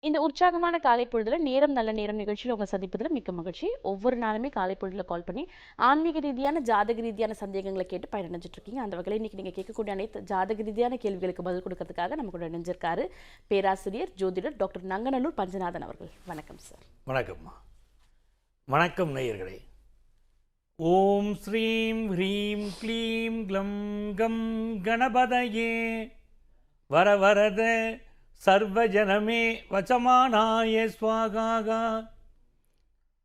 இந்த உற்சாகமான காலை பொழுதுல நேரம் நல்ல நேரம் நிகழ்ச்சியில் உங்கள் சந்திப்பதில் மிக்க மகிழ்ச்சி. ஒவ்வொரு நாளுமே காலை பொழுதுல கால் பண்ணி ஆன்மீக ரீதியான ஜாதக ரீதியான சந்தேகங்களை கேட்டு பயனடைஞ்சிட்டு இருக்கீங்க. அந்த வகையில் இன்னைக்கு நீங்கள் கேட்கக்கூடிய அனைத்து ஜாதக ரீதியான கேள்விகளுக்கு பதில் கொடுக்கறதுக்காக நம்ம கூட இணைஞ்சிருக்காரு பேராசிரியர் ஜோதிடர் டாக்டர் நங்கநல்லூர் பஞ்சநாதன் அவர்கள். வணக்கம் சார். வணக்கம்மா. வணக்கம் நேயர்களே. ஓம் ஸ்ரீம் ஹ்ரீம் க்ளீம் க்ளம் கம் கணபதையே. வர வரத சர்வஜனமே வசமானாய ஸ்வாகாகா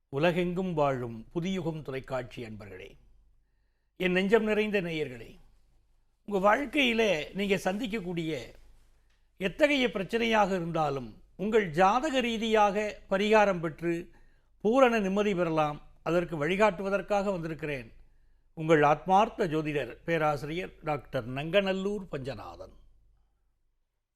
உலகெங்கும் வாழும் புதியுகம் தொலைக்காட்சி அன்பர்களே என் நெஞ்சம் நிறைந்த நேயர்களே உங்கள் வாழ்க்கையில் நீங்கள் சந்திக்கக்கூடிய எத்தகைய பிரச்சனையாக இருந்தாலும் உங்கள் ஜாதக ரீதியாக பரிகாரம் பெற்று பூரண நிம்மதி பெறலாம். அதற்கு வழிகாட்டுவதற்காக வந்திருக்கிறேன் உங்கள் ஆத்மார்த்த ஜோதிடர் பேராசிரியர் டாக்டர் நங்கநல்லூர் பஞ்சநாதன்.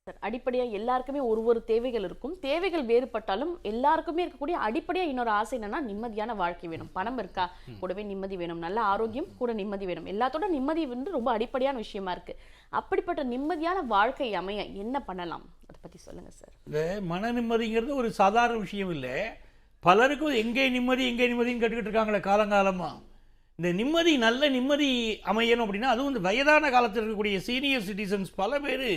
சார். அடிப்படையா எல்லாருக்குமே ஒரு ஒரு தேவைகள் இருக்கும். தேவைகள் வேறுபட்டாலும் எல்லாருக்குமே இருக்கக்கூடிய அடிப்படையா இன்னொரு ஆசை என்னன்னா நிம்மதியான வாழ்க்கை வேணும். பணம் இருக்கா? கூடவே நிம்மதி வேணும். நல்ல ஆரோக்கியம் கூட நிம்மதி வேணும். எல்லாத்தோட நிம்மதி வந்து ரொம்ப அடிப்படையான விஷயமா இருக்கு. அப்படிப்பட்ட நிம்மதியான வாழ்க்கை அமைய என்ன பண்ணலாம்? அதை பத்தி சொல்லுங்க சார். இந்த மன நிம்மதிங்கிறது ஒரு சாதாரண விஷயம் இல்லை. பலருக்கும் எங்கே நிம்மதி எங்கே நிம்மதின்னு கேட்டுக்கிட்டு இருக்காங்களே காலங்காலமாக இந்த நிம்மதி நல்ல நிம்மதி அமையணும் அப்படின்னா அதுவும் இந்த வயதான காலத்தில் இருக்கக்கூடிய சீனியர் சிட்டிசன்ஸ் பல பேர்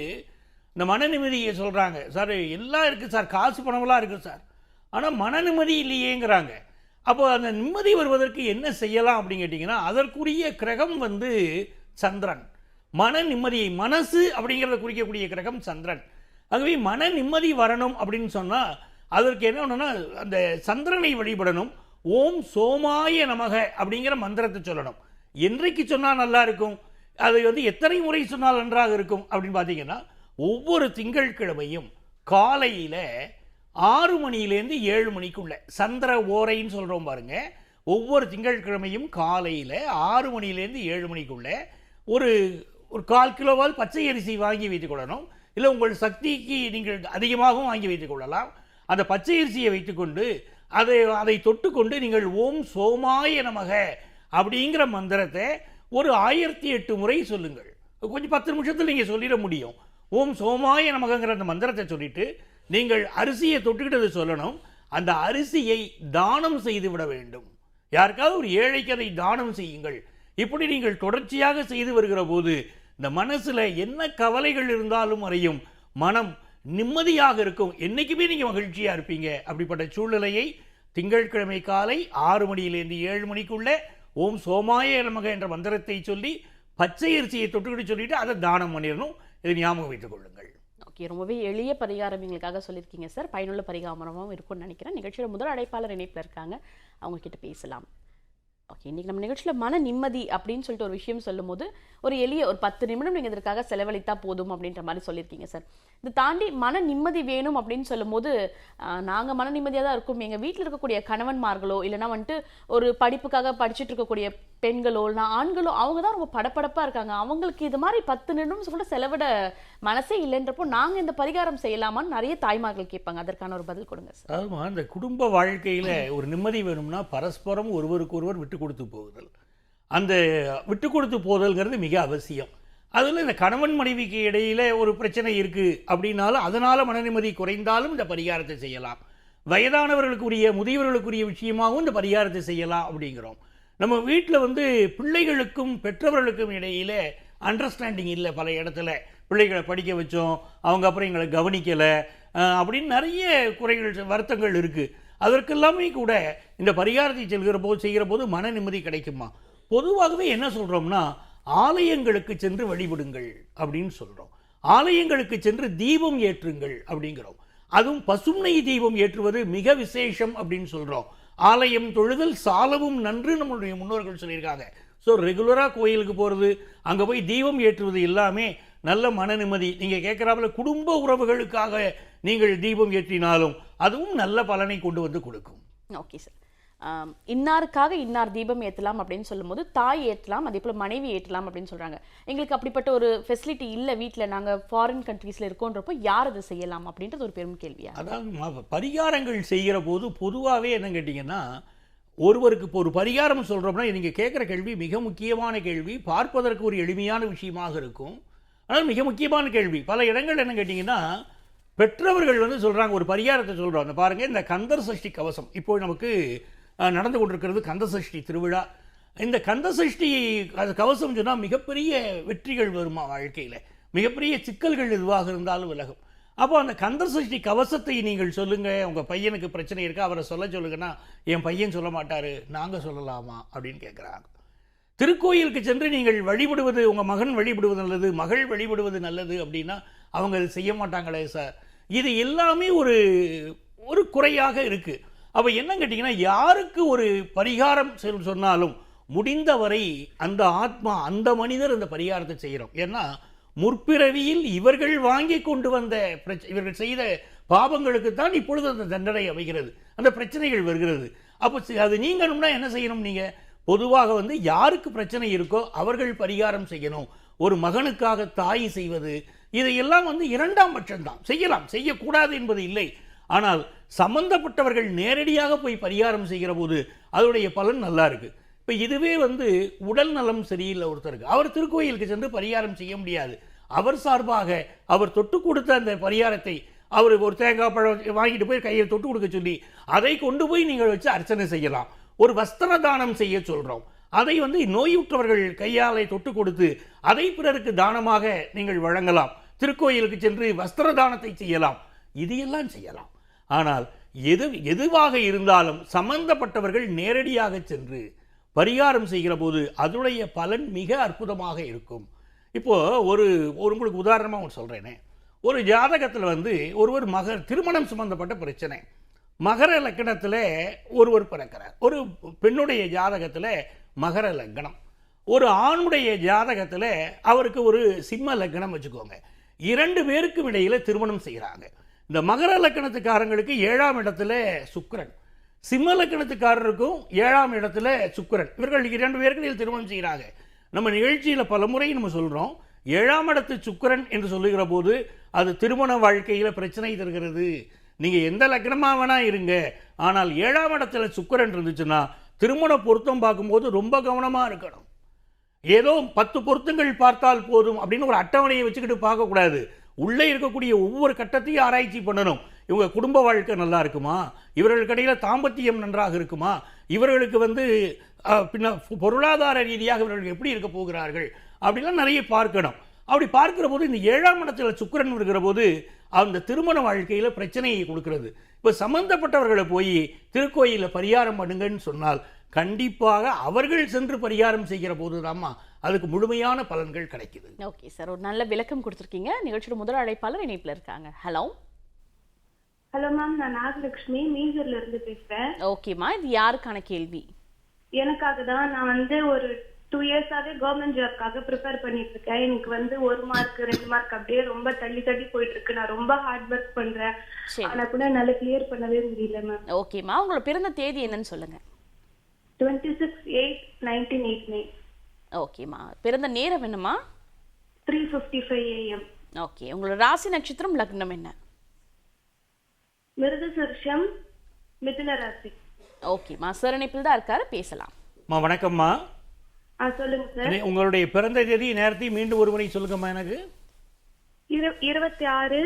இந்த மன நிம்மதியை சொல்கிறாங்க சார் எல்லாம் இருக்குது சார் காசு பணமெல்லாம் இருக்குது சார். ஆனால் மன நிம்மதி இல்லையேங்கிறாங்க. அப்போ அந்த நிம்மதி வருவதற்கு என்ன செய்யலாம் அப்படின்னு கேட்டிங்கன்னா அதற்குரிய கிரகம் வந்து சந்திரன். மன நிம்மதியை மனசு அப்படிங்கிறத குறிக்கக்கூடிய கிரகம் சந்திரன். ஆகவே மன நிம்மதி வரணும் அப்படின்னு சொன்னால் அதற்கு என்ன ஒன்றுனா அந்த சந்திரனை வழிபடணும். ஓம் சோமாய நமக அப்படிங்கிற மந்திரத்தை சொல்லணும். என்றைக்கு சொன்னால் நல்லா இருக்கும்? அதை வந்து எத்தனை முறை சொன்னால் நன்றாக இருக்கும் அப்படின்னு பார்த்தீங்கன்னா ஒவ்வொரு திங்கட்கிழமையும் காலையில் ஆறு மணியிலேருந்து ஏழு மணிக்குள்ள சந்திர ஓரைன்னு சொல்கிறோம் பாருங்க. ஒவ்வொரு திங்கட்கிழமையும் காலையில் ஆறு மணியிலேருந்து ஏழு மணிக்குள்ள ஒரு ஒரு கால் கிலோவால் பச்சை அரிசி வாங்கி வைத்துக் கொள்ளணும். இல்லை உங்கள் சக்திக்கு நீங்கள் அதிகமாகவும் வாங்கி வைத்துக் கொள்ளலாம். அந்த பச்சை அரிசியை வைத்துக்கொண்டு அதை அதை தொட்டுக்கொண்டு நீங்கள் ஓம் சோமாய நமக அப்படிங்கிற மந்திரத்தை ஒரு ஆயிரத்தி எட்டு முறை சொல்லுங்கள். கொஞ்சம் பத்து நிமிஷத்தில் நீங்கள் சொல்லிட முடியும். ஓம் சோமாய நமகங்கிற அந்த மந்திரத்தை சொல்லிட்டு நீங்கள் அரிசியை தொட்டுக்கிட்டது சொல்லணும். அந்த அரிசியை தானம் செய்து விட வேண்டும். யாருக்காவது ஒரு ஏழைக்கு அதை தானம் செய்யுங்கள். இப்படி நீங்கள் தொடர்ச்சியாக செய்து வருகிற போது இந்த மனசில் என்ன கவலைகள் இருந்தாலும் அறையும் மனம் நிம்மதியாக இருக்கும். என்னைக்குமே நீங்கள் மகிழ்ச்சியாக இருப்பீங்க. அப்படிப்பட்ட சூழ்நிலையை திங்கட்கிழமை காலை ஆறு மணியிலேருந்து ஏழு மணிக்குள்ளே ஓம் சோமாய நமக என்ற மந்திரத்தை சொல்லி பச்சை அரிசியை தொட்டுக்கிட்டு சொல்லிட்டு அதை தானம் பண்ணிடணும். இதை ஞாபகம் வைத்துக் கொள்ளுங்கள். ஓகே ரொம்பவே எளிய பரிகாரம் எங்களுக்காக சொல்லியிருக்கீங்க சார். பயனுள்ள பரிகாரமாகவும் இருக்கும்னு நினைக்கிறேன். நிகழ்ச்சியோட முதல் அழைப்பாளர் இணைப்பில் இருக்காங்க. அவங்க கிட்ட பேசலாம். ஓகே இன்னைக்கு நம்ம நிகழ்ச்சியில் மன நிம்மதி அப்படின்னு சொல்லிட்டு ஒரு விஷயம் சொல்லும்போது ஒரு எளிய ஒரு பத்து நிமிடம் நீங்கள் இதற்காக செலவழித்தா போதும் அப்படின்ற மாதிரி சொல்லியிருக்கீங்க சார் இது தாண்டி மன நிம்மதி வேணும் அப்படின்னு சொல்லும்போது நாங்கள் மன நிம்மதியாக தான் இருக்கும். எங்கள் வீட்டில் இருக்கக்கூடிய கணவன்மார்களோ இல்லைனா வந்துட்டு ஒரு படிப்புக்காக படிச்சுட்டு இருக்கக்கூடிய பெண்களோ இல்லைனா ஆண்களோ அவங்க தான் ரொம்ப படப்படப்பாக இருக்காங்க. அவங்களுக்கு இது மாதிரி பத்து நிமிடம் கூட செலவிட மனசே இல்லைன்றப்போ நாங்கள் இந்த பரிகாரம் செய்யலாமான்னு நிறைய தாய்மார்கள் கேட்பாங்க. அதற்கான ஒரு பதில் கொடுங்க சார் ஆமாம் இந்த குடும்ப வாழ்க்கையில் ஒரு நிம்மதி வேணும்னா பரஸ்பரம் ஒருவருக்கு ஒருவர் விட்டு கொடுத்து போகுதல் அந்த விட்டு கொடுத்து போதல்ங்கிறது மிக அவசியம். அதில் இந்த கணவன் மனைவிக்கு இடையில ஒரு பிரச்சனை இருக்குது அப்படின்னாலும் அதனால் மன நிம்மதி குறைந்தாலும் இந்த பரிகாரத்தை செய்யலாம். வயதானவர்களுக்குரிய முதியவர்களுக்குரிய விஷயமாகவும் இந்த பரிகாரத்தை செய்யலாம் அப்படிங்கிறோம். நம்ம வீட்டில் வந்து பிள்ளைகளுக்கும் பெற்றவர்களுக்கும் இடையில அண்டர்ஸ்டாண்டிங் இல்லை பல இடத்துல. பிள்ளைகளை படிக்க வச்சோம் அவங்க அப்புறம் எங்களை கவனிக்கலை அப்படின்னு நிறைய குறைகள் வருத்தங்கள் இருக்குது அதற்கெல்லாமே கூட இந்த பரிகாரத்தை செல்கிற போது செய்கிற போது மன நிம்மதி கிடைக்குமா? பொதுவாகவே என்ன சொல்கிறோம்னா ஆலயங்களுக்கு சென்று வழிபடுங்கள் அப்படின்னு சொல்கிறோம் ஆலயங்களுக்கு சென்று தீபம் ஏற்றுங்கள் அப்படிங்கிறோம். அதுவும் பசுமை தீபம் ஏற்றுவது மிக விசேஷம் அப்படின்னு சொல்கிறோம் ஆலயம் தொழுதல் சாலவும் நன்று நம்மளுடைய முன்னோர்கள் சொல்லியிருக்காங்க. ஸோ ரெகுலராக கோயிலுக்கு போகிறது அங்கே போய் தீபம் ஏற்றுவது எல்லாமே நல்ல மன நிம்மதி. நீங்கள் கேட்குறாப்புல குடும்ப உறவுகளுக்காக நீங்கள் தீபம் ஏற்றினாலும் அதுவும் நல்ல பலனை கொண்டு வந்து கொடுக்கும். ஓகே சார் இன்னாருக்காக இன்னார் தீபம் ஏற்றலாம் அப்படின்னு சொல்லும்போது தாய் ஏற்றலாம் அதே போல் மனைவி ஏற்றலாம் அப்படின்னு சொல்கிறாங்க எங்களுக்கு அப்படிப்பட்ட ஒரு ஃபெசிலிட்டி இல்லை வீட்டில் நாங்கள் ஃபாரின் கண்ட்ரீஸில் இருக்கோன்றப்போ யார் அதை செய்யலாம் அப்படின்றது ஒரு பெரும் கேள்வியா? அதாவது பரிகாரங்கள் செய்கிற போது பொதுவாகவே என்ன கேட்டிங்கன்னா ஒருவருக்கு இப்போ ஒரு பரிகாரம் சொல்கிறோம்னா நீங்கள் கேட்குற கேள்வி மிக முக்கியமான கேள்வி பார்ப்பதற்கு ஒரு எளிமையான விஷயமாக இருக்கும். ஆனால் மிக முக்கியமான கேள்வி. பல இடங்கள் என்ன கேட்டிங்கன்னா பெற்றவர்கள் வந்து சொல்கிறாங்க ஒரு பரிகாரத்தை சொல்கிறோம் அந்த பாருங்கள் இந்த கந்தர் சஷ்டி கவசம். இப்போ நமக்கு நடந்து கொண்டிருக்கிறது கந்த சஷ்டி திருவிழா. இந்த கந்த சஷ்டி அது கவசம் சொன்னால் மிகப்பெரிய வெற்றிகள் வருமா வாழ்க்கையில்? மிகப்பெரிய சிக்கல்கள் எதுவாக இருந்தாலும் விலகும். அப்போ அந்த கந்தர் சஷ்டி கவசத்தை நீங்கள் சொல்லுங்கள் உங்கள் பையனுக்கு பிரச்சனை இருக்கா அவரை சொல்ல சொல்லுங்கன்னா என் பையன் சொல்ல மாட்டார் நாங்கள் சொல்லலாமா? அப்படின்னு கேட்குறாங்க திருக்கோயிலுக்கு சென்று நீங்கள் வழிபடுவது உங்கள் மகன் வழிபடுவது நல்லது மகள் வழிபடுவது நல்லது அப்படின்னா அவங்க செய்ய மாட்டாங்களே சார். இது எல்லாமே ஒரு ஒரு குறையாக இருக்கு. அப்போ என்னன்னு கேட்டிங்கன்னா யாருக்கு ஒரு பரிகாரம் சொன்னாலும் முடிந்தவரை அந்த ஆத்மா அந்த மனிதர் அந்த பரிகாரத்தை செய்கிறோம் ஏன்னா முற்பிறவியில் இவர்கள் வாங்கி கொண்டு வந்த பிரச்ச- இவர்கள் செய்த பாவங்களுக்கு தான் இப்பொழுது அந்த தண்டனை அமைகிறது. அந்த பிரச்சனைகள் வருகிறது. அப்போ அது நீங்கணும்னா என்ன செய்யணும் நீங்கள் பொதுவாக வந்து யாருக்கு பிரச்சனை இருக்கோ அவர்கள் பரிகாரம் செய்யணும். ஒரு மகனுக்காக தாய் செய்வது இதையெல்லாம் வந்து இரண்டாம் பட்சம்தான். செய்யலாம். செய்யக்கூடாது என்பது இல்லை. ஆனால் சம்பந்தப்பட்டவர்கள் நேரடியாக போய் பரிகாரம் செய்கிற போது அதனுடைய பலன் நல்லா இருக்கு. இப்போ இதுவே வந்து உடல் நலம் சரியில்லை ஒருத்தருக்கு. அவர் திருக்கோயிலுக்கு சென்று பரிகாரம் செய்ய முடியாது. அவர் சார்பாக அவர் தொட்டு கொடுத்த அந்த பரிகாரத்தை அவருக்கு ஒரு தேங்காய் பழம் வாங்கிட்டு போய் கையில் தொட்டு கொடுக்க சொல்லி அதை கொண்டு போய் நீங்கள் வச்சு அர்ச்சனை செய்யலாம். ஒரு வஸ்திர தானம் செய்ய சொல்கிறோம் அதை வந்து நோயுற்றவர்கள் கையாலை தொட்டு கொடுத்து அதை பிறருக்கு தானமாக நீங்கள் வழங்கலாம். திருக்கோயிலுக்கு சென்று வஸ்திர தானத்தை செய்யலாம். இது எல்லாம் செய்யலாம். ஆனால் எது எதுவாக இருந்தாலும் சம்பந்தப்பட்டவர்கள் நேரடியாக சென்று பரிகாரம் செய்கிற போது அதனுடைய பலன் மிக அற்புதமாக இருக்கும். இப்போது ஒரு ஒரு உங்களுக்கு உதாரணமாக ஒன்று சொல்கிறேனே ஒரு ஜாதகத்தில் வந்து ஒருவர் மகர் திருமணம் சம்பந்தப்பட்ட பிரச்சனை. மகர லக்கணத்தில் ஒருவர் பிறக்கிறார். ஒரு பெண்ணுடைய ஜாதகத்தில் மகர லக்னம். ஒரு ஆணுடைய ஜாதகத்தில் அவருக்கு ஒரு சிம்ம லக்னம் வச்சுக்கோங்க. இரண்டு பேருக்கும் இடையில் திருமணம் செய்கிறாங்க இந்த மகர லக்கணத்துக்காரங்களுக்கு ஏழாம் இடத்துல சுக்கரன். சிம்ம லக்கணத்துக்காரருக்கும் ஏழாம் இடத்துல சுக்கரன். இவர்கள் இரண்டு பேருக்கு இடையில் திருமணம் செய்கிறாங்க நம்ம நிகழ்ச்சியில் பலமுறை நம்ம சொல்கிறோம் ஏழாம் இடத்து சுக்கரன் என்று சொல்லுகிற போது அது திருமண வாழ்க்கையில் பிரச்சனை தருகிறது. நீங்கள் எந்த லக்னமாக வேணால் இருங்க. ஆனால் ஏழாம் இடத்துல சுக்கரன் இருந்துச்சுன்னா திருமண பொருத்தம் பார்க்கும்போது ரொம்ப கவனமாக இருக்கணும். ஏதோ பத்து பொருத்தங்கள் பார்த்தால் போதும் அப்படின்னு ஒரு அட்டவணையை வச்சுக்கிட்டு பார்க்கக்கூடாது உள்ளே இருக்கக்கூடிய ஒவ்வொரு கட்டத்தையும் ஆராய்ச்சி பண்ணணும். இவங்க குடும்ப வாழ்க்கை நல்லா இருக்குமா? இவர்களுக்கிடையில் தாம்பத்தியம் நன்றாக இருக்குமா? இவர்களுக்கு வந்து பின்ன பொருளாதார ரீதியாக இவர்கள் எப்படி இருக்க போகிறார்கள்? அப்படிலாம் நிறைய பார்க்கணும். அப்படி பார்க்குற போது இந்த ஏழாம் இடத்தில் சுக்கரன் இருக்கிற போது அந்த திருமண வாழ்க்கையில் பிரச்சனையை கொடுக்கிறது. இப்போ சம்பந்தப்பட்டவர்களை போய் திருக்கோயிலில் பரிகாரம் பண்ணுங்கன்னு சொன்னால் கண்டிப்பாக அவர்கள் சென்று பரிகாரம் செய்கிற போதுதாம்மா. அதுக்கு முழுமையான பலன்கள் கிடைக்குது. Okay sir. ஒரு நல்ல விளக்கம் கொடுத்துருக்கீங்க. நிகழ்ச்சியோட முதல் அழைப்பாளர் இணைப்பில் இருக்காங்க. ஹலோ? ஹலோ மேம் நான் நாகலட்சுமி மீஞ்சூர்ல இருந்து பேசுறேன். ஓகேம்மா இது யாருக்கான கேள்வி? எனக்காக தான். நான் வந்து ஒரு டூ இயர்ஸாவே கவர்மெண்ட் ஜாப்காக ப்ரிப்பேர் பண்ணிட்டு இருக்கேன். எனக்கு வந்து ஒரு மார்க் ரெண்டு மார்க் அப்படியே ரொம்ப தள்ளி தள்ளி போயிட்டு இருக்கு. நான் ரொம்ப ஹார்ட் ஒர்க் பண்றேன். சரி. ஆனா கூட என்னால கிளியர் பண்ணவே முடியல மேம் ஓகேம்மா உங்களோட பிறந்த தேதி என்னன்னு சொல்லுங்க. Twenty six eight nineteen eight nine ஓகேம்மா பிறந்த நேரம் என்னம்மா? Three fifty five AM okay உங்களோட ராசி நட்சத்திரம் லக்னம் என்ன? மிருகசர்ஷம் மிதுன ராசி. ஓகேம்மா சார் இணைப்பில் தான் இருக்காரு. பேசலாம். வணக்கம்மா. சொல்லுங்க சார் உங்களுடைய பிறந்த தேதி நேரத்தையும் மீண்டும் ஒரு முறை சொல்லுங்கம்மா எனக்கு. இரு இருபத்தி ஆறு.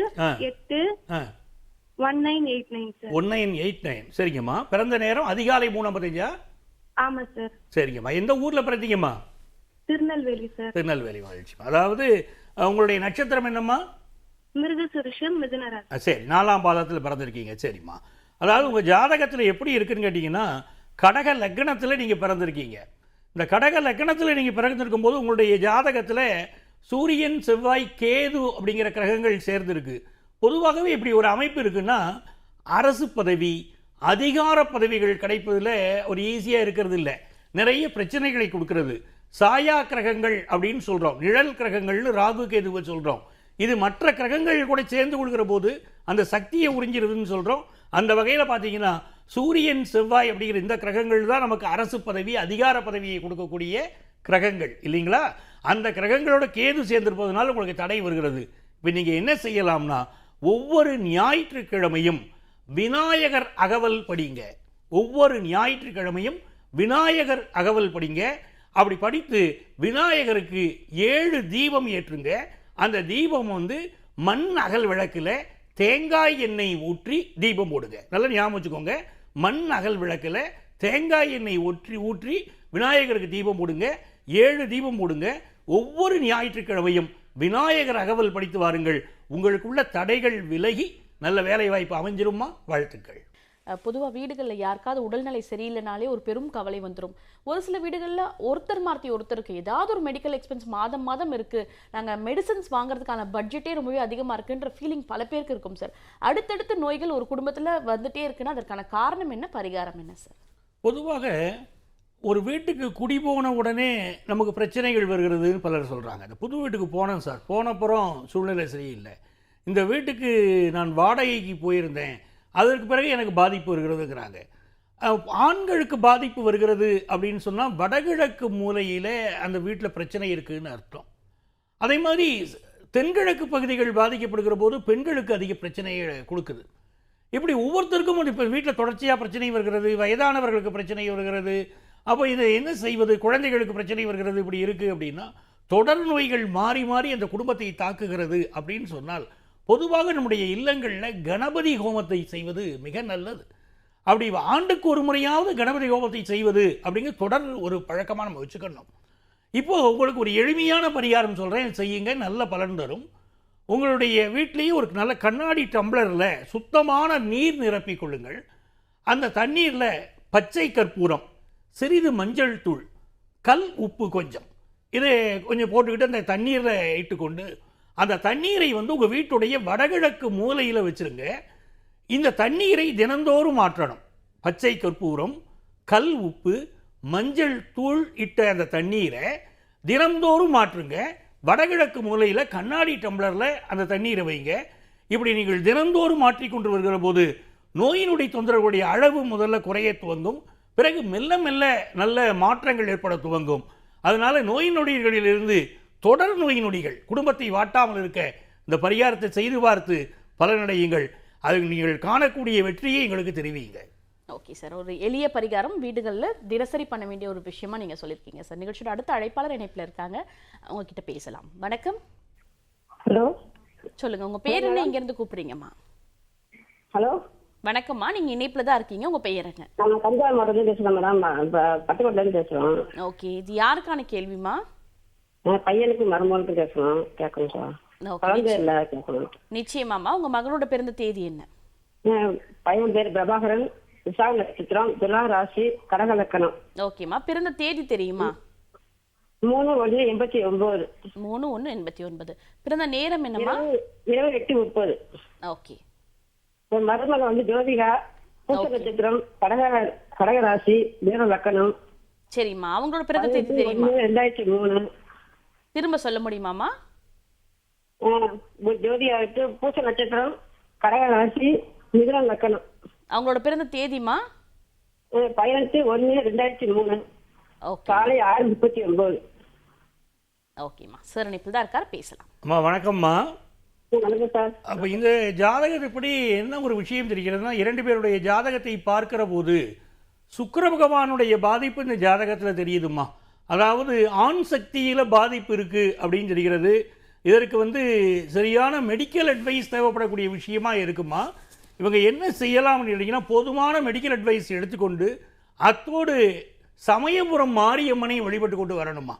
எட்டு one nine eight nine sir one nine eight nine சரிங்கம்மா. பிறந்த நேரம் அதிகாலை மூணு ஐம்பத்தஞ்சா? ஆமா சார் சரிங்கம்மா. எந்த ஊரில் பிறந்தீங்கம்மா? திருநெல்வேலி சார் திருநெல்வேலி மகிழ்ச்சி அதாவது உங்களுடைய நட்சத்திரம் என்னம்மா? மிருகசுருஷம் மிதுன ராசி அஹ், சரி. நாலாம் பாதத்தில் பிறந்திருக்கீங்க. சரிம்மா. அதாவது உங்கள் ஜாதகத்தில் எப்படி இருக்குன்னு கேட்டிங்கன்னா கடக லக்னத்தில் நீங்கள் பிறந்திருக்கீங்க. இந்த கடக லக்கணத்தில் நீங்கள் பிறந்திருக்கும் போது உங்களுடைய ஜாதகத்தில் சூரியன் செவ்வாய் கேது அப்படிங்கிற கிரகங்கள் சேர்ந்திருக்கு. பொதுவாகவே இப்படி ஒரு அமைப்பு இருக்குன்னா அரசு பதவி அதிகார பதவிகள் கிடைப்பதில் ஒரு ஈஸியாக இருக்கிறது இல்லை. நிறைய பிரச்சனைகளை கொடுக்கறது. சாயா கிரகங்கள் அப்படின்னு சொல்கிறோம் நிழல் கிரகங்கள்னு ராகு கேதுவை சொல்கிறோம் இது மற்ற கிரகங்கள் கூட சேர்ந்து கொடுக்குற போது அந்த சக்தியை உறிஞ்சிருதுன்னு சொல்கிறோம் அந்த வகையில் பார்த்தீங்கன்னா சூரியன் செவ்வாய் அப்படிங்கிற இந்த கிரகங்கள் தான் நமக்கு அரசு பதவி அதிகார பதவியை கொடுக்கக்கூடிய கிரகங்கள் இல்லைங்களா? அந்த கிரகங்களோட கேது சேர்ந்திருப்பதனால உங்களுக்கு தடை வருகிறது. இப்போ நீங்கள் என்ன செய்யலாம்னா ஒவ்வொரு ஞாயிற்றுக்கிழமையும் விநாயகர் அகவல் படிங்க. ஒவ்வொரு ஞாயிற்றுக்கிழமையும் விநாயகர் அகவல் படிங்க. அப்படி படித்து விநாயகருக்கு ஏழு தீபம் ஏற்றுங்க. அந்த தீபம் வந்து மண் அகல் விளக்கில் தேங்காய் எண்ணெய் ஊற்றி தீபம் போடுங்க. நல்லா ஞாபகம் வச்சுக்கோங்க. மண் அகல் விளக்கில் தேங்காய் எண்ணெய் ஊற்றி ஊற்றி விநாயகருக்கு தீபம் போடுங்க. ஏழு தீபம் போடுங்க. ஒவ்வொரு ஞாயிற்றுக்கிழமையும் விநாயகர் அகவல் படித்து வாருங்கள். உங்களுக்குள்ள தடைகள் விலகி நல்ல வேலை வாய்ப்பு அமைஞ்சிருமா? வாழ்த்துக்கள். பொதுவாக வீடுகளில் யாருக்காவது உடல்நிலை சரியில்லைனாலே ஒரு பெரும் கவலை வந்துடும் ஒரு சில வீடுகளில் ஒருத்தர் மாற்றி ஒருத்தருக்கு ஏதாவது ஒரு மெடிக்கல் எக்ஸ்பென்ஸ் மாதம் மாதம் இருக்குது நாங்கள் மெடிசன்ஸ் வாங்குறதுக்கான பட்ஜெட்டே ரொம்பவே அதிகமாக இருக்குன்ற ஃபீலிங் பல பேருக்கு இருக்கும் சார் அடுத்தடுத்த நோய்கள் ஒரு குடும்பத்தில் வந்துட்டே இருக்குன்னா அதற்கான காரணம் என்ன பரிகாரம் என்ன சார் பொதுவாக ஒரு வீட்டுக்கு குடி போன உடனே நமக்கு பிரச்சனைகள் வருகிறதுன்னு பலர் சொல்கிறாங்க இந்த புது வீட்டுக்கு போனேன் சார் போனப்புறம் சூழ்நிலை சரியில்லை. இந்த வீட்டுக்கு நான் வாடகைக்கு போயிருந்தேன். அதற்கு பிறகு எனக்கு பாதிப்பு வருகிறதுங்கிறாங்க. ஆண்களுக்கு பாதிப்பு வருகிறது அப்படின்னு சொன்னால் வடகிழக்கு மூலையில் அந்த வீட்டில் பிரச்சனை இருக்குதுன்னு அர்த்தம். அதே மாதிரி தென்கிழக்கு பகுதிகள் பாதிக்கப்படுகிற போது பெண்களுக்கு அதிக பிரச்சனையை கொடுக்குது. இப்படி ஒவ்வொருத்தருக்கும் இப்போ வீட்டில் தொடர்ச்சியாக பிரச்சனை வருகிறது வயதானவர்களுக்கு பிரச்சனை வருகிறது. அப்போ இதை என்ன செய்வது? குழந்தைகளுக்கு பிரச்சனை வருகிறது இப்படி இருக்குது அப்படின்னா தொடர் நோய்கள் மாறி மாறி அந்த குடும்பத்தை தாக்குகிறது அப்படின்னு சொன்னால் பொதுவாக நம்முடைய இல்லங்களில் கணபதி ஹோமத்தை செய்வது மிக நல்லது. அப்படி ஆண்டுக்கு ஒரு முறையாவது கணபதி ஹோமத்தை செய்வது அப்படிங்கிற தொடர் ஒரு பழக்கமாக நம்ம வச்சுக்கணும். இப்போது உங்களுக்கு ஒரு எளிமையான பரிகாரம் சொல்கிறேன் செய்யுங்க நல்ல பலன் தரும். உங்களுடைய வீட்லேயே ஒரு நல்ல கண்ணாடி டம்ளரில் சுத்தமான நீர் நிரப்பி கொள்ளுங்கள். அந்த தண்ணீரில் பச்சை கற்பூரம் சிறிது மஞ்சள் தூள் கல் உப்பு கொஞ்சம். இதை கொஞ்சம் போட்டுக்கிட்டு அந்த தண்ணீரில் இட்டுக்கொண்டு அந்த தண்ணீரை வந்து உங்கள் வீட்டுடைய வடகிழக்கு மூலையில் வச்சுருங்க. இந்த தண்ணீரை தினந்தோறும் மாற்றணும். பச்சை கற்பூரம் கல் உப்பு மஞ்சள் தூள் இட்ட அந்த தண்ணீரை தினந்தோறும் மாற்றுங்க. வடகிழக்கு மூலையில் கண்ணாடி டம்ளரில் அந்த தண்ணீரை வைங்க. இப்படி நீங்கள் தினந்தோறும் மாற்றிக்கொண்டு வருகிற போது நோயினுடைய தொந்தரவுடைய அளவு முதல்ல குறைய துவங்கும். பிறகு மெல்ல மெல்ல நல்ல மாற்றங்கள் ஏற்பட துவங்கும். அதனால நோய் நொடிகளிலிருந்து தொடர் நோய் நொடிகள் குடும்பத்தை வாட்டாமல் இருக்க இந்த பரிகாரத்தை செய்து பார்த்து பலனடையுங்கள். அது நீங்கள் காணக்கூடிய வெற்றியை எங்களுக்கு தெரிவிங்க ஓகே சார். ஒரு எளிய பரிகாரம். வீடுகளில் தினசரி பண்ண வேண்டிய ஒரு விஷயமா நீங்கள் சொல்லியிருக்கீங்க சார். நிகழ்ச்சியோட அடுத்த அழைப்பாளர் இணைப்பில் இருக்காங்க. அவங்க கிட்ட பேசலாம். வணக்கம். ஹலோ. சொல்லுங்க. உங்க பேர் என்ன? இங்கேருந்து கூப்பிடுறீங்கம்மா. ஹலோ. வணக்கம்மா. நீங்க இணைப்பில் தான் இருக்கீங்க. உங்க பெயர் என்ன? நாங்கள் தஞ்சாவூர் மாவட்டத்துலேருந்து பேசுகிறோம் மேடம். இப்போ பட்டுக்கோட்டிலேருந்து பேசுகிறோம் ஓகே. இது யாருக்கான கேள்விமா பையனுக்கு மருமகளுக்கு பேசணும். கேட்கணும் சார். ஓகே. குழந்தை இல்லை கேட்கணும். நிச்சயமாம்மா. உங்க மகனோட பிறந்த தேதி என்ன? என் பையன் பேர் பிரபாகரன். விசாக நட்சத்திரம் துலா ராசி கடகலக்கணம் ஓகேம்மா. பிறந்த தேதி தெரியுமா? மூணு ஒன்று எண்பத்தி ஒன்பது. மூணு ஒன்று எண்பத்தி ஒன்பது. பிறந்த நேரம் என்னம்மா? இரவு எட்டு முப்பது. ஓகே. என் மருமகன் வந்து ஜோதிகா. பூச நட்சத்திரம் கடக கடகராசி வீர லக்கணம். சரிம்மா. அவங்களோட பிறந்த தேதி தெரியுமா? ரெண்டாயிரத்தி மூணு. திரும்ப சொல்ல ஜோதிகா விட்டு பூச நட்சத்திரம் லக்கணம். அவங்களோட பிறந்த தேதிமா பதினெட்டு ஒன்று ரெண்டாயிரத்தி மூணு. ஓகே. காலை ஆறு முப்பத்தி ஒன்பது. ஓகேம்மா. சார் இணைப்பில் தான் இருக்கார் பேசலாம். அம்மா வணக்கம்மா. வணக்கம் சார். அப்போ இந்த ஜாதகத்துப்படி என்ன ஒரு விஷயம் தெரிகிறதுனா இரண்டு பேருடைய ஜாதகத்தை பார்க்கிற போது சுக்கிர பகவானுடைய பாதிப்பு இந்த ஜாதகத்தில் தெரியுதும்மா. அதாவது ஆண் சக்தியில் பாதிப்பு இருக்குது அப்படின்னு தெரிகிறது. இதற்கு வந்து சரியான மெடிக்கல் அட்வைஸ் தேவைப்படக்கூடிய விஷயமா இருக்குமா? இவங்க என்ன செய்யலாம் கேட்டிங்கன்னா போதுமான மெடிக்கல் அட்வைஸ் எடுத்துக்கொண்டு அத்தோடு சமயபுரம் மாரியம்மனை வழிபட்டு கொண்டு வரணுமா?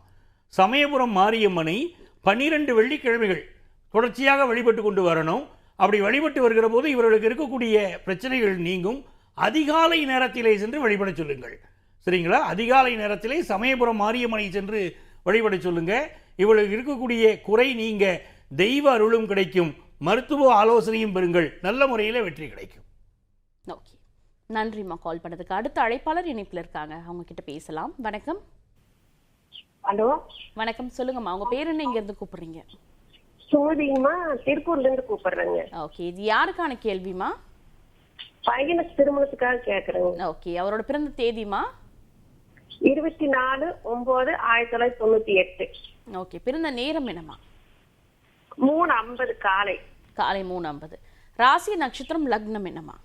சமயபுரம் மாரியம்மனை பன்னிரண்டு வெள்ளிக்கிழமைகள் தொடர்ச்சியாக வழிபட்டு கொண்டு வரணும். அப்படி வழிபட்டு வருகிற போது இவர்களுக்கு இருக்கக்கூடிய பிரச்சனைகள் நீங்கும். அதிகாலை நேரத்திலே சென்று வழிபட சொல்லுங்கள். சரிங்களா? அதிகாலை நேரத்திலே சமயபுரம் மாரியம்மனை சென்று வழிபட சொல்லுங்க. இவர்களுக்கு இருக்கக்கூடிய குறை நீங்க தெய்வ அருளும் கிடைக்கும். மருத்துவ ஆலோசனையும் பெறுங்கள். நல்ல முறையில் வெற்றி கிடைக்கும். ஓகே. நன்றிம்மா கால் பண்ணதுக்கு. அடுத்த அழைப்பாளர் இணைப்பில் இருக்காங்க. அவங்க கிட்ட பேசலாம். வணக்கம். ஹலோ. வணக்கம். சொல்லுங்கம்மா. உங்க பேர் என்ன? இங்கேருந்து கூப்பிடுறீங்க. சோதிங்கம்மா திருப்பூர்ல இருந்து கூப்பிடுறேங்க. ஓகே. இது யாருக்கான கேள்விமா பையனுக்கு திருமணத்துக்காக கேக்குறேங்க. ஓகே. அவரோட பிறந்த தேதிமா இருபத்தி நாலு ஒன்பது ஆயிரத்தி தொள்ளாயிரத்தி தொண்ணூத்தி எட்டு. ஓகே பிறந்த நேரம் என்னம்மா? மூணு ஐம்பது காலை. காலை மூணு ஐம்பது. ராசி நட்சத்திரம் லக்னம் என்னம்மா?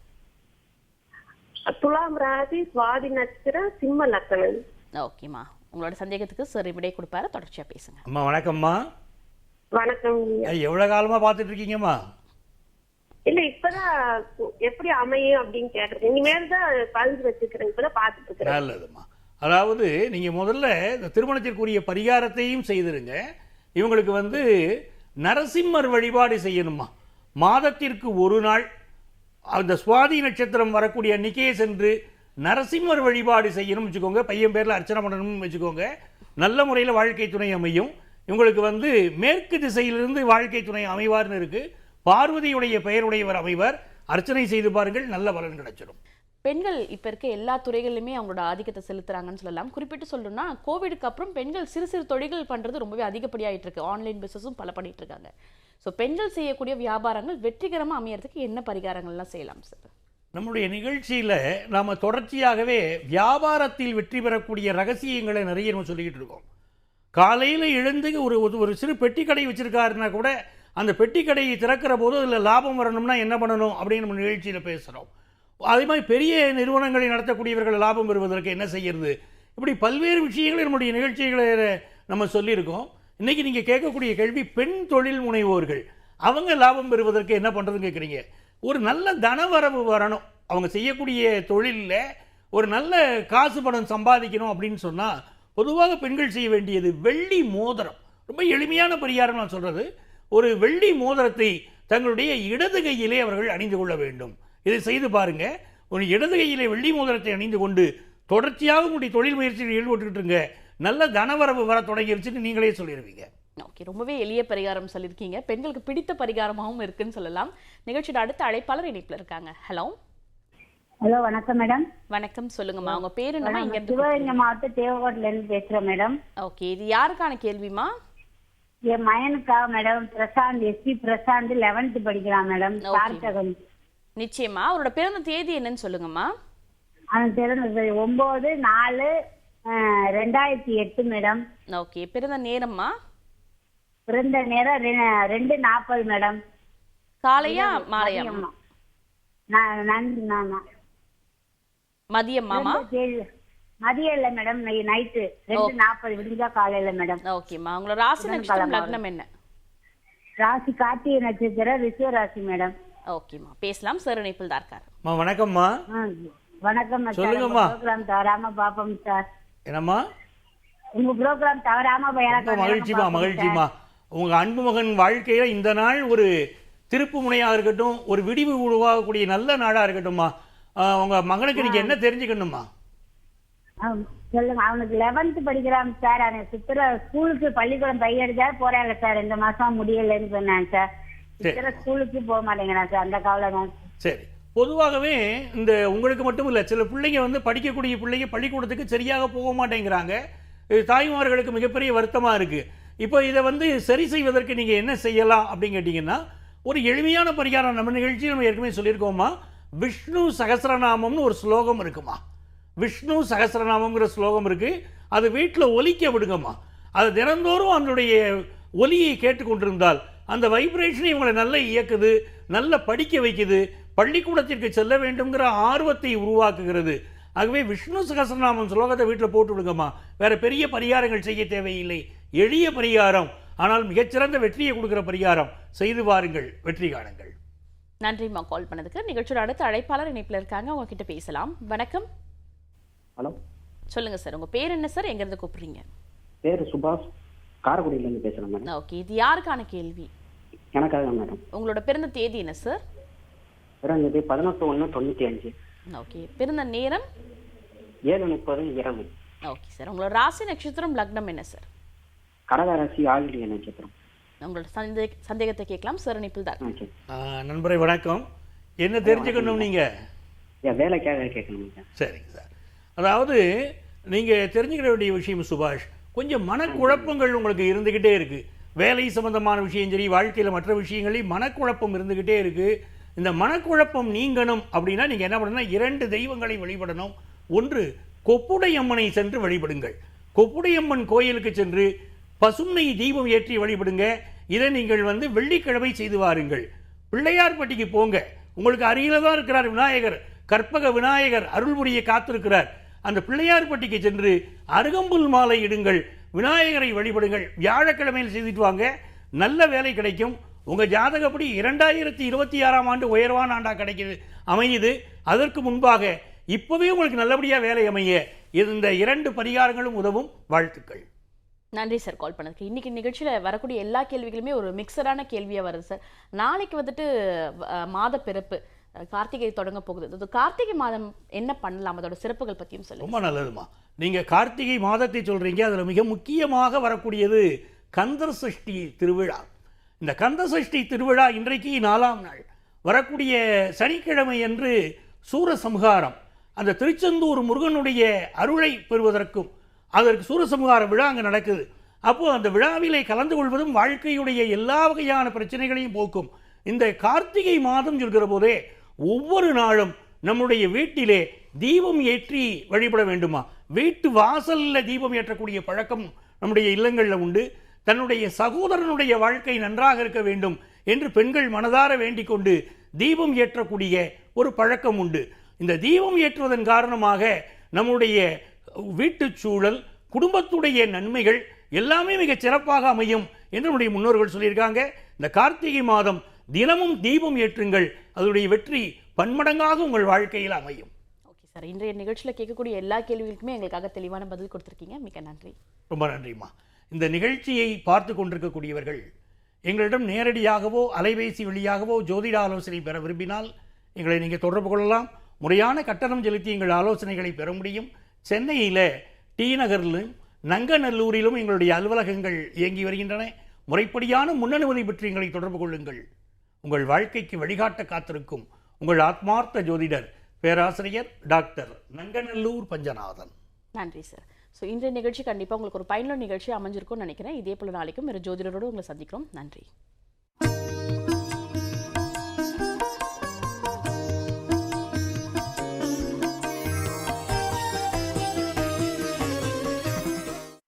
துலாம் ராசி சுவாதி நட்சத்திரம் சிம்ம லக்கணம் ஓகேம்மா. உங்களோட சந்தேகத்துக்கு சரி விடை கொடுப்பாரு தொடர்ச்சியா பேசுங்க. அம்மா வணக்கம்மா. வணக்கம். எவ்வளோ காலமாக பார்த்துட்டு இருக்கீங்கம்மா? இல்ல இப்பதான் எப்படி அமையும் அப்படின்னு கேட்டிருக்கேன் இனிமேல் தான் பதிஞ்சு வச்சுக்கிறேன் இப்பதான் பாத்துட்டு இருக்கிறேன். நல்லதும்மா. அதாவது நீங்கள் முதல்ல இந்த திருமணத்திற்குரிய பரிகாரத்தையும் செய்திருங்க. இவங்களுக்கு வந்து நரசிம்மர் வழிபாடு செய்யணுமா? மாதத்திற்கு ஒரு நாள் அந்த சுவாதி நட்சத்திரம் வரக்கூடிய அன்னைக்கே சென்று நரசிம்மர் வழிபாடு செய்யணும் வச்சுக்கோங்க. பையன் பேரில் அர்ச்சனை பண்ணணும்னு வச்சுக்கோங்க. நல்ல முறையில் வாழ்க்கை துணை அமையும். இவங்களுக்கு வந்து மேற்கு திசையிலிருந்து வாழ்க்கை துணை அமைவார்னு இருக்குது பார்வதியுடைய பெயருடையவர் அமைவர். அர்ச்சனை செய்து பாருங்கள் நல்ல பலன் கிடைச்சிடும். பெண்கள் இப்போ இருக்க எல்லா துறைகளிலுமே அவங்களோட ஆதிக்கத்தை செலுத்துறாங்கன்னு சொல்லலாம். குறிப்பிட்டு சொல்லணும்னா கோவிடுக்கு அப்புறம் பெண்கள் சிறு சிறு தொழில்கள் பண்ணுறது ரொம்பவே அதிகப்படியாயிட்டு இருக்கு. ஆன்லைன் பிஸ்னஸும் பல பண்ணிட்டு இருக்காங்க. ஸோ பெண்கள் செய்யக்கூடிய வியாபாரங்கள் வெற்றிகரமாக அமையறதுக்கு என்ன பரிகாரங்கள்லாம் செய்யலாம் சார் நம்முடைய நிகழ்ச்சியில் நாம் தொடர்ச்சியாகவே வியாபாரத்தில் வெற்றி பெறக்கூடிய ரகசியங்களை நிறைய நம்ம சொல்லிக்கிட்டு இருக்கோம். காலையில் எழுந்து ஒரு ஒரு- ஒரு சிறு பெட்டி கடை வச்சுருக்காருன்னா கூட அந்த பெட்டி கடையை திறக்கிற போது அதில் லாபம் வரணும்னா என்ன பண்ணணும் அப்படின்னு நம்ம நிகழ்ச்சியில் பேசுகிறோம் அதே மாதிரி பெரிய நிறுவனங்களை நடத்தக்கூடியவர்கள் லாபம் பெறுவதற்கு என்ன செய்கிறது இப்படி பல்வேறு விஷயங்களை நம்முடைய நிகழ்ச்சிகளை நம்ம சொல்லியிருக்கோம். இன்றைக்கி நீங்கள் கேட்கக்கூடிய கேள்வி பெண் தொழில் முனைவோர்கள் அவங்க லாபம் பெறுவதற்கு என்ன பண்ணுறதுன்னு கேட்குறீங்க. ஒரு நல்ல தனவரவு வரணும். அவங்க செய்யக்கூடிய தொழிலில் ஒரு நல்ல காசு பணம் சம்பாதிக்கணும் அப்படின்னு சொன்னால் பொதுவாக பெண்கள் செய்ய வேண்டியது வெள்ளி மோதிரம். ரொம்ப எளிமையான பரிகாரம் நான் சொல்கிறது ஒரு வெள்ளி மோதிரத்தை தங்களுடைய இடது கையிலே அவர்கள் அணிந்து கொள்ள வேண்டும். இதை செய்து பாருங்க. ஒரு இடது கையிலே வெள்ளி மோதிரத்தை அணிந்து கொண்டு தொடர்ச்சியாக உங்களுடைய தொழில் முயற்சியில் ஈடுபட்டுக்கிட்டு இருங்க. நல்ல தனவரவு வர தொடங்கிருச்சுன்னு நீங்களே சொல்லிடுவீங்க ஓகே ரொம்பவே எளிய பரிகாரம் சொல்லியிருக்கீங்க. பெண்களுக்கு பிடித்த பரிகாரமாகவும் இருக்குன்னு சொல்லலாம். நிகழ்ச்சியோட அடுத்த அழைப்பாளர் இணைப்புல இருக்காங்க. ஹலோ. ஹலோ வணக்கம் மேடம். வணக்கம் சொல்லுங்கம்மா. உங்க பேர் என்னம்மா? இங்க இருந்து சிவகங்கை மாவட்டம் தேவகோட்ல இருந்து பேசுறேன் மேடம். ஓகே இது யாருக்கான கேள்விமா என் மயனுக்கா madam? Prashanth SP Prashanth eleventh படிக்கிறான் மேடம். Okay. சார்த்தகம் நிச்சயமா. அவரோட பிறந்த தேதி என்னன்னு சொல்லுங்கம்மா. அவன் பிறந்தது ஒன்பது நாலு ரெண்டாயிரத்தி எட்டு மேடம். ஓகே. பிறந்த நேரம்மா? பிறந்த நேரம் ரெண்டு நாற்பது மேடம். காலையா மாலையா? மதியம்மாமா பிறந்த மதியம் இல்ல மேடம். நைட்டு. ரெண்டு நாற்பது விடிஞ்சா காலையில மேடம். ஓகேம்மா. உங்களோட ராசி நட்சத்திரம் லக்னம் என்ன? ராசி கார்த்திகை நட்சத்திரம் ரிஷவ ராசி மேடம். ஓகேம்மா பேசலாம். சார் இணைப்பில் தான் இருக்காரு. வணக்கம்மா. வணக்கம் சொல்லுங்கம்மா. தவறாம பாப்போம் சார் என்னம்மா? உங்க ப்ரோக்ராம் தவறாம மகிழ்ச்சிமா மகிழ்ச்சிமா உங்க அன்பு மகன் வாழ்க்கையில இந்த நாள் ஒரு திருப்பு முனையாக இருக்கட்டும் ஒரு விடிவு உருவாகக்கூடிய நல்ல நாளா இருக்கட்டும்மா. உங்க மகனுக்கு நீங்க என்ன தெரிஞ்சுக்கணுமா சொல்லுங்க. அவனுக்கு லெவன்த் படிக்கிறான் சார் அவன் சித்திர ஸ்கூலுக்கு பள்ளிக்கூடம் கையெடுத்தா போறாங்க சார் இந்த மாசம் முடியலன்னு சொன்னாங்க சார் ஸ்கூலுக்கு போக மாட்டேங்கிறான் சார் அந்த கவலை தான். சரி. பொதுவாகவே இந்த உங்களுக்கு மட்டும் இல்லை சில பிள்ளைங்க வந்து படிக்கக்கூடிய பிள்ளைங்க பள்ளிக்கூடத்துக்கு சரியாக போக மாட்டேங்கிறாங்க. தாய்மார்களுக்கு மிகப்பெரிய வருத்தமாக இருக்குது இப்போ இதை வந்து சரி செய்வதற்கு நீங்கள் என்ன செய்யலாம் அப்படின்னு கேட்டிங்கன்னா ஒரு எளிமையான பரிகாரம் நம்ம நிகழ்ச்சியில் நம்ம ஏற்கனவே சொல்லியிருக்கோமா விஷ்ணு சகஸ்ரநாமம்னு ஒரு ஸ்லோகம் இருக்குமா? விஷ்ணு சகஸ்ரநாமங்கிற ஸ்லோகம் இருக்குது அது வீட்டில் ஒலிக்க விடுங்கம்மா. அது தினந்தோறும் அதனுடைய ஒலியை கேட்டுக்கொண்டிருந்தால் அந்த வைப்ரேஷன் இவங்களை நல்லா இயக்குது நல்ல படிக்க வைக்குது பள்ளிக்கூடத்திற்கு செல்ல வேண்டும்ங்கிற ஆர்வத்தை உருவாக்குகிறது. ஆகவே விஷ்ணு சகஸ்ரநாமம் ஸ்லோகத்தை வீட்டில் போட்டு விடுங்கம்மா. வேற பெரிய பரிகாரங்கள் செய்ய தேவையில்லை. எளிய பரிகாரம். ஆனால் மிகச்சிறந்த வெற்றியை கொடுக்கிற பரிகாரம். செய்து வாருங்கள். வெற்றி காணுங்கள். நன்றிம்மா கால் பண்ணதுக்கு. நிகழ்ச்சியோட அடுத்த அழைப்பாளர் இணைப்பில் இருக்காங்க. அவங்க கிட்ட பேசலாம். வணக்கம். ஹலோ. சொல்லுங்க சார். உங்க பேர் என்ன சார்? எங்க இருந்து கூப்பிடுறீங்க? பேர் சுபாஷ். காரைக்குடியிலேருந்து பேசுகிறேன் ஓகே. இது யாருக்கான கேள்வி? எனக்காக தான் மேடம். உங்களோட பிறந்த தேதி என்ன சார் பிறந்தது பதினெட்டு ஒன்று தொண்ணூற்றி அஞ்சு. ஓகே பிறந்த நேரம்? ஏழு முப்பது இரவு. ஓகே சார் உங்களோட ராசி நட்சத்திரம் லக்னம் என்ன சார் கடகராசி ஆயுளிய நட்சத்திரம். உங்களோட சந்தே சந்தேகத்தை கேட்கலாம். சார் இணைப்பில் தான். நண்பரே வணக்கம். என்ன தெரிஞ்சுக்கணும் நீங்கள் என் வேலைக்காக கேட்கணும் சார் சரிங்க சார் அதாவது நீங்கள் தெரிஞ்சுக்கிற வேண்டிய விஷயம் சுபாஷ் கொஞ்சம் மனக்குழப்பங்கள் உங்களுக்கு இருந்துக்கிட்டே இருக்குது வேலை சம்பந்தமான விஷயம் சரி வாழ்க்கையில் மற்ற விஷயங்களையும் மனக்குழப்பம் இருந்துக்கிட்டே இருக்குது இந்த மனக்குழப்பம் நீங்கணும் அப்படின்னா நீங்கள் என்ன பண்ணணும்னா இரண்டு தெய்வங்களை வழிபடணும். ஒன்று கொப்புடையம்மனை சென்று வழிபடுங்கள். கொப்புடையம்மன் கோயிலுக்கு சென்று பசுமை தீபம் ஏற்றி வழிபடுங்க. இதை நீங்கள் வந்து வெள்ளிக்கிழமை செய்து வாருங்கள். பிள்ளையார்பட்டிக்கு போங்க. உங்களுக்கு அருகில தான் இருக்கிறார் விநாயகர். கற்பக விநாயகர் அருள்புரிய காத்திருக்கிறார். அந்த பிள்ளையார்பட்டிக்கு சென்று அருகம்புல் மாலை இடுங்கள். விநாயகரை வழிபடுங்கள். வியாழக்கிழமையில் செய்துட்டு வாங்க. நல்ல வேலை கிடைக்கும். உங்கள் ஜாதகப்படி இரண்டாயிரத்தி இருபத்தி ஆறாம் ஆண்டு உயர்வான ஆண்டாக கிடைக்கிது அமையுது. அதற்கு முன்பாக இப்போவே உங்களுக்கு நல்லபடியாக வேலை அமைய இந்த இரண்டு பரிகாரங்களும் உதவும். வாழ்த்துக்கள். நன்றி சார் கால் பண்ணதுக்கு. இன்னைக்கு நிகழ்ச்சியில் வரக்கூடிய எல்லா கேள்விகளுமே ஒரு மிக்சரான கேள்வியாக வருது சார். நாளைக்கு வந்துட்டு மாத பிறப்பு. கார்த்திகை தொடங்க போகுது. அது கார்த்திகை மாதம் என்ன பண்ணலாம்? அதோட சிறப்புகள் பற்றியும் சொல்லுங்க. ரொம்ப நல்லதுமா. நீங்கள் கார்த்திகை மாதத்தை சொல்கிறீங்க அதில் மிக முக்கியமாக வரக்கூடியது கந்தர் சஷ்டி திருவிழா. இந்த கந்த சஷ்டி திருவிழா இன்றைக்கு நாலாம் நாள். வரக்கூடிய சனிக்கிழமை அன்று சூரசம்ஹாரம் அந்த திருச்செந்தூர் முருகனுடைய அருளை பெறுவதற்கும் அதற்கு சூரசம்ஹார விழா அங்கே நடக்குது. அப்போது அந்த விழாவிலே கலந்து கொள்வதும் வாழ்க்கையுடைய எல்லா வகையான பிரச்சனைகளையும் போக்கும். இந்த கார்த்திகை மாதம் சொல்கிற போதே ஒவ்வொரு நாளும் நம்முடைய வீட்டிலே தீபம் ஏற்றி வழிபட வேண்டுமா? வீட்டு வாசலில் தீபம் ஏற்றக்கூடிய பழக்கம் நம்முடைய இல்லங்களில் உண்டு. தன்னுடைய சகோதரனுடைய வாழ்க்கை நன்றாக இருக்க வேண்டும் என்று பெண்கள் மனதார வேண்டிக் கொண்டு தீபம் ஏற்றக்கூடிய ஒரு பழக்கம் உண்டு. இந்த தீபம் ஏற்றுவதன் காரணமாக நம்முடைய வீட்டுச் சூழல் குடும்பத்துடைய நன்மைகள் எல்லாமே மிகச் சிறப்பாக அமையும் என்று நம்முடைய முன்னோர்கள் சொல்லியிருக்காங்க. இந்த கார்த்திகை மாதம் தினமும் தீபம் ஏற்றுங்கள். அதனுடைய வெற்றி பன்மடங்காக உங்கள் வாழ்க்கையில் அமையும். ஓகே சார் இன்றைய நிகழ்ச்சியில் கேட்கக்கூடிய எல்லா கேள்விகளுக்குமே எங்களுக்காக தெளிவான பதில் கொடுத்துருக்கீங்க. மிக்க நன்றி. ரொம்ப நன்றிம்மா. இந்த நிகழ்ச்சியை பார்த்து கொண்டிருக்கக்கூடியவர்கள் எங்களிடம் நேரடியாகவோ அலைபேசி வழியாகவோ ஜோதிட ஆலோசனை பெற விரும்பினால் எங்களை நீங்கள் தொடர்பு கொள்ளலாம். முறையான கட்டணம் செலுத்தி எங்கள் ஆலோசனைகளை பெற முடியும். சென்னையில் டி நகரிலும் நங்கநல்லூரிலும் எங்களுடைய அலுவலகங்கள் இயங்கி வருகின்றன. முறைப்படியான முன்னனுமதி பற்றி எங்களை தொடர்பு கொள்ளுங்கள். உங்கள் வாழ்க்கைக்கு வழிகாட்ட காத்திருக்கும் உங்கள் ஆத்மார்த்த ஜோதிடர் பேராசிரியர் டாக்டர் நங்கநல்லூர் பஞ்சநாதன். நன்றி சார் ஸோ இன்றைய நிகழ்ச்சி கண்டிப்பாக உங்களுக்கு ஒரு பயனுள்ள நிகழ்ச்சி அமைஞ்சிருக்கும்னு நினைக்கிறேன். இதே போல் நாளைக்கும் ஒரு ஜோதிடரோடு உங்களை சந்திக்கிறோம். நன்றி.